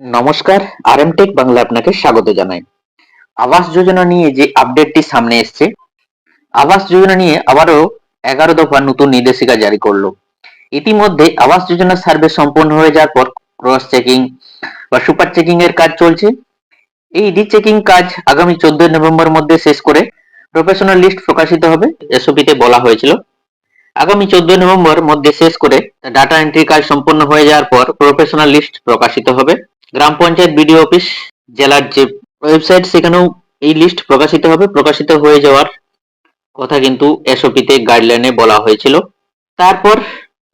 নমস্কার RM take Bangla আপনাকে স্বাগত জানাই। আবাস যোজনা নিয়ে যে আপডেটটি সামনে এসছে, আবাস যোজনা নিয়ে আবারও এগারো দফা নতুন নির্দেশিকা জারি করল। ইতিমধ্যে আবাস যোজনা সার্ভে সম্পন্ন হয়ে যাওয়ার পর ক্রস চেকিং বা সুপার চেকিং এর কাজ চলছে। এই রিচেকিং কাজ আগামী চোদ্দই নভেম্বর মধ্যে শেষ করে প্রফেশনাল লিস্ট প্রকাশিত হবে এসওপিতে বলা হয়েছিল। আগামী চোদ্দই নভেম্বর মধ্যে শেষ করে ডাটা এন্ট্রি কাজ সম্পন্ন হয়ে যাওয়ার পর প্রফেশনাল লিস্ট প্রকাশিত হবে। গ্রাম পঞ্চায়েত বিডিও অফিস, জেলার যে ওয়েবসাইট, সেখানেও এই লিস্ট প্রকাশিত হবে। প্রকাশিত হয়ে যাওয়ার কথা কিন্তু এসওপিতে গাইডলাইনে বলা হয়েছিল। তারপর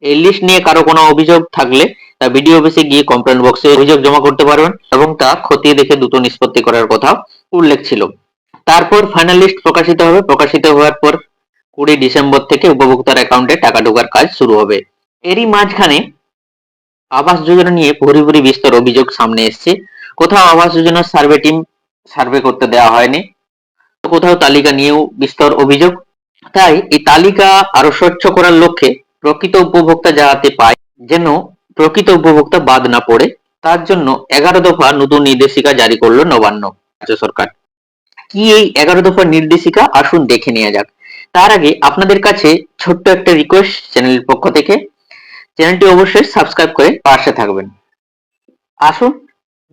এই লিস্ট নিয়ে কারও কোনো অভিযোগ থাকলে তা বিডিও অফিসে গিয়ে কমপ্লেন বক্সে অভিযোগ জমা করতে পারবেন এবং তা খতিয়ে দেখে দ্রুত নিষ্পত্তি করার কথা উল্লেখ ছিল। তারপর ফাইনাল লিস্ট প্রকাশিত হবে। প্রকাশিত হওয়ার পর কুড়ি ডিসেম্বর থেকে উপভোক্তার অ্যাকাউন্টে টাকা ঢোকার কাজ শুরু হবে। এরই মাঝখানে আবাস যোজনা নিয়ে ভুরি বিস্তর অভিযোগ সামনে এসছে। কোথাও আবাস যোজনার সার্ভে টিম সার্ভে করতে দেওয়া হয়নি। কোথাও তালিকা নিয়েও বিস্তর অভিযোগ। তাই এই তালিকা আরও স্বচ্ছ করার লক্ষ্যে প্রকৃত উপভোক্তা যাতে পায়, যেন প্রকৃত উপভোক্তা বাদ না পড়ে, তার জন্য এগারো দফা নতুন নির্দেশিকা জারি করল নবান্ন রাজ্য সরকার। কি এই এগারো দফা নির্দেশিকা? আসুন দেখে নেওয়া যাক। তার আগে আপনাদের কাছে ছোট্ট একটা রিকোয়েস্ট চ্যানেলের পক্ষ থেকে। চ্যানেলটি অবশ্যই সাবস্ক্রাইব করে পাশে থাকবেন। আসুন,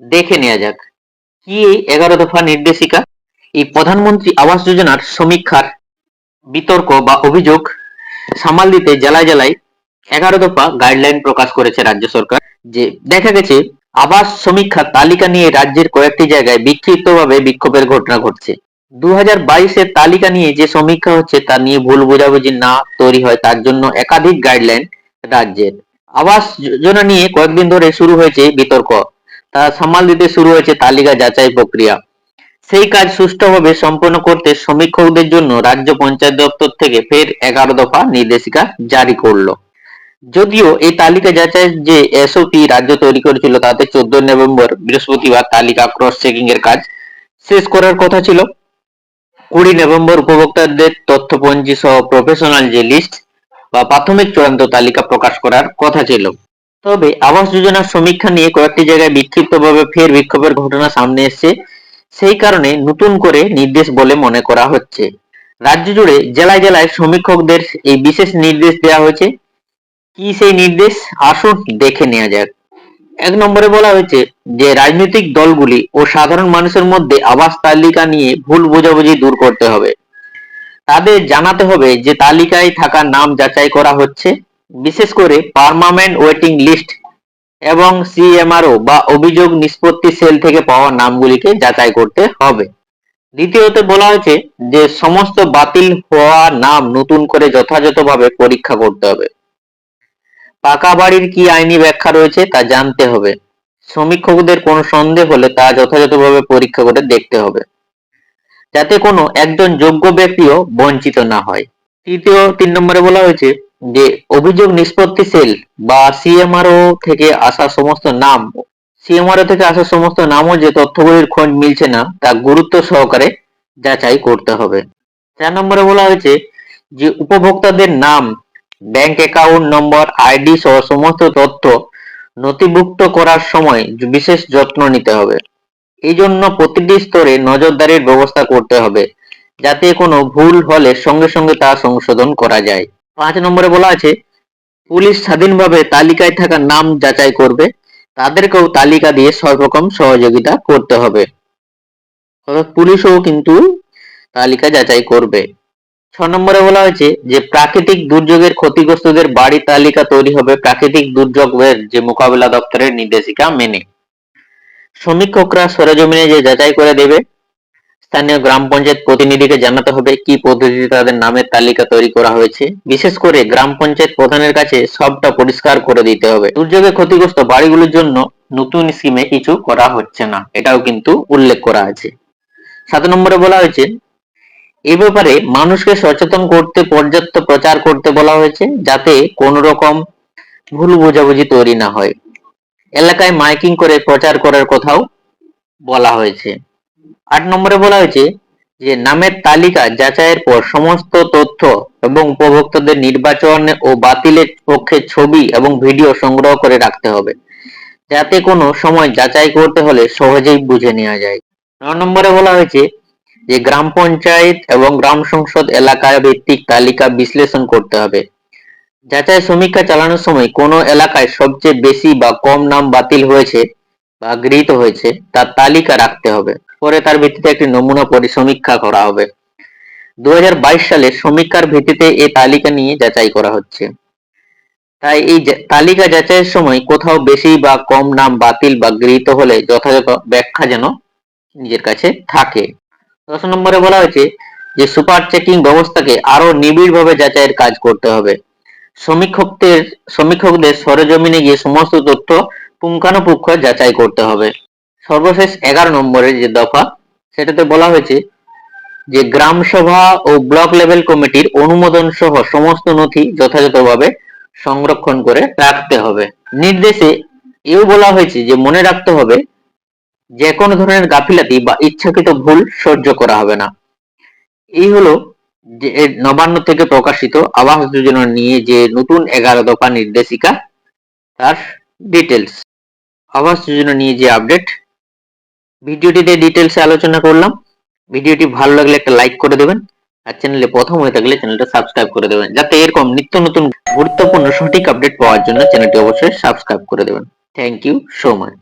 দেখে নেওয়া যাক কি এই এগারো দফা নির্দেশিকা? এই প্রধানমন্ত্রী আবাস যোজনার সমীক্ষার বিতর্ক বা অভিযোগ সামাল দিতে জেলায় জেলায় এগারো দফা গাইডলাইন প্রকাশ করেছে রাজ্য সরকার। যে দেখা গেছে, আবাস সমীক্ষার তালিকা নিয়ে রাজ্যের কয়েকটি জায়গায় বিক্ষিপ্তভাবে বিক্ষোভের ঘটনা ঘটছে। দু হাজার বাইশের তালিকা নিয়ে যে সমীক্ষা হচ্ছে, তা নিয়ে ভুল বোঝাবুঝি না তৈরি হয়, তার জন্য একাধিক গাইডলাইন রাজ্যের। আবাস যোজনা নিয়ে কয়েকদিন ধরে শুরু হয়েছে বিতর্ক। তা সামাল দিতে শুরু হয়েছে তালিকা যাচাই প্রক্রিয়া। সেই কাজ সুষ্ঠুভাবে সম্পন্ন করতে সমীক্ষকদের জন্য রাজ্য পঞ্চায়েত দপ্তর থেকে ফের এগারো দফা নির্দেশিকা জারি করল। যদিও এই তালিকা যাচাই যে এসওপি রাজ্য তৈরি করেছিল তাতে চোদ্দ নভেম্বর বৃহস্পতিবার তালিকা ক্রস চেকিং এর কাজ শেষ করার কথা ছিল। কুড়ি নভেম্বর উপভোক্তাদের তথ্যপঞ্জি সহ প্রফেশনাল যে লিস্ট বা প্রাথমিক চূড়ান্ত তালিকা প্রকাশ করার কথা ছিল। তবে আবাস যোজনার সমীক্ষা নিয়ে কয়েকটি জায়গায় বিক্ষিপ্তভাবে ফের বিক্ষোভের ঘটনা সামনে এসেছে। সেই কারণে নতুন করে নির্দেশ বলে মনে করা হচ্ছে। রাজ্য জুড়ে জেলায় জেলায় সমীক্ষকদের এই বিশেষ নির্দেশ দেওয়া হয়েছে। কি সেই নির্দেশ? আসুন দেখে নেওয়া যাক। এক নম্বরে বলা হয়েছে যে, রাজনৈতিক দলগুলি ও সাধারণ মানুষের মধ্যে আবাস তালিকা নিয়ে ভুল বোঝাবুঝি দূর করতে হবে। তাদের জানাতে হবে যে তালিকায় থাকা নাম যাচাই করা হচ্ছে, বিশেষ করে পার্মানেন্ট ওয়েটিং লিস্ট এবং সিএমআরও বা অভিযোগ নিষ্পত্তি সেল থেকে পাওয়া নামগুলিকে যাচাই করতে হবে। দ্বিতীয়তে বলা হয়েছে যে সমস্ত বাতিল হওয়া নাম নতুন করে যথাযথভাবে পরীক্ষা করতে হবে। পাকা বাড়ির কি আইনি ব্যাখ্যা রয়েছে তা জানতে হবে। সমীক্ষকদের কোনো সন্দেহ হলে তা যথাযথভাবে পরীক্ষা করে দেখতে হবে। যাতে কোনো একজন যোগ্য ব্যক্তিও বঞ্চিত না হয়। তৃতীয় তিন নম্বরে বলা হয়েছে যে, অভিযোগ নিষ্পত্তি সেল বা সিএমআরও থেকে আসা সমস্ত নাম, সিএমআরও থেকে আসা সমস্ত নামও যে তথ্যগুলির খোঁজ মিলছে না, তা গুরুত্ব সহকারে যাচাই করতে হবে। চার নম্বরে বলা হয়েছে যে, উপভোক্তাদের নাম, ব্যাংক অ্যাকাউন্ট নম্বর, আইডি সহ সমস্ত তথ্য নথিভুক্ত করার সময় বিশেষ যত্ন নিতে হবে। এই জন্য প্রতিটি স্তরে নজরদারির ব্যবস্থা করতে হবে, যাতে কোনো ভুল হলে সঙ্গে সঙ্গে তা সংশোধন করা যায়। পাঁচ নম্বরে বলা আছে, পুলিশ স্বাধীনভাবে তালিকায় থাকা নাম যাচাই করবে, তাদেরকেও তালিকা দিয়ে সব রকম সহযোগিতা করতে হবে। পুলিশও কিন্তু তালিকা যাচাই করবে। ছ নম্বরে বলা হয়েছে যে, প্রাকৃতিক দুর্যোগের ক্ষতিগ্রস্তদের বাড়ি তালিকা তৈরি হবে প্রাকৃতিক দুর্যোগের যে মোকাবিলা দপ্তরের নির্দেশিকা মেনে। সমীক্ষকরা সরেজমিনে যে যাচাই করে দেবে, স্থানীয় গ্রাম পঞ্চায়েত প্রতিনিধিকে জানাতে হবে কি পদ্ধতিতে তাদের নামের তালিকা তৈরি করা হয়েছে। বিশেষ করে গ্রাম পঞ্চায়েত প্রধানের কাছে সবটা পরিষ্কার করে দিতে হবে। দুর্যোগে ক্ষতিগ্রস্ত বাড়িগুলোর জন্য নতুন স্কিমে কিছু করা হচ্ছে না, এটাও কিন্তু উল্লেখ করা আছে। সাত নম্বরে বলা হয়েছে, এ ব্যাপারে মানুষকে সচেতন করতে, পর্যাপ্ত প্রচার করতে বলা হয়েছে, যাতে কোনো রকম ভুল বোঝাবুঝি তৈরি না হয়। এলাকায় মাইকিং করে প্রচার করার কথাও বলা হয়েছে। আট নম্বরে বলা হয়েছে যে, নামের তালিকা যাচাইয়ের পর সমস্ত তথ্য এবং উপভোক্তাদের নির্বাচন ও বাতিলের পক্ষে ছবি এবং ভিডিও সংগ্রহ করে রাখতে হবে। যাতে কোনো সময় যাচাই করতে হলে সহজেই বুঝে নেওয়া যায়। ন নম্বরে বলা হয়েছে যে, গ্রাম পঞ্চায়েত এবং গ্রাম সংসদ এলাকায় ভিত্তিক তালিকা বিশ্লেষণ করতে হবে। যাচাই সমীক্ষা চালানোর সময় কোন এলাকায় সবচেয়ে বেশি বা কম নাম বাতিল হয়েছে বা গৃহীত হয়েছে, তার তালিকা রাখতে হবে। পরে তার ভিত্তিতে একটি নমুনা পরিসমীক্ষা করা হবে। দুহাজার বাইশ সালে সমীক্ষার ভিত্তিতে এই তালিকা নিয়ে যাচাই করা হচ্ছে। তাই এই তালিকা যাচাইয়ের সময় কোথাও বেশি বা কম নাম বাতিল বা গৃহীত হলে যথাযথ ব্যাখ্যা যেন নিজের কাছে থাকে। দশ নম্বরে বলা হয়েছে যে সুপার চেকিং ব্যবস্থাকে আরও নিবিড়ভাবে যাচাইয়ের কাজ করতে হবে। সমীক্ষকদের সমীক্ষকদের সরেজমিনে গিয়ে সমস্ত তথ্য পুঙ্খানুপুঙ্খ যাচাই করতে হবে। সর্বশেষ এগারো নম্বরের যে দফা, সেটাতে বলা হয়েছে যে গ্রাম সভা ও ব্লক লেভেল কমিটির অনুমোদন সহ সমস্ত নথি যথাযথভাবে সংরক্ষণ করে রাখতে হবে। নির্দেশে এও বলা হয়েছে যে মনে রাখতে হবে, যে কোনো ধরনের গাফিলাতি বা ইচ্ছাকৃত ভুল সহ্য করা হবে না। এই হলো নবান্ন থেকে প্রকাশিত আবাস যোজনা নিয়ে যে নতুন এগারো দফা নির্দেশিকা, তার ডিটেলস আবাস যোজনা নিয়ে যে আপডেট ভিডিওটিতে ডিটেলসে আলোচনা করলাম। ভিডিওটি ভালো লাগলে একটা লাইক করে দেবেন। আর চ্যানেলে প্রথম হয়ে থাকলে চ্যানেলটা সাবস্ক্রাইব করে দেবেন। যাতে এরকম নিত্য নতুন গুরুত্বপূর্ণ সঠিক আপডেট পাওয়ার জন্য চ্যানেলটি অবশ্যই সাবস্ক্রাইব করে দেবেন। Thank you so much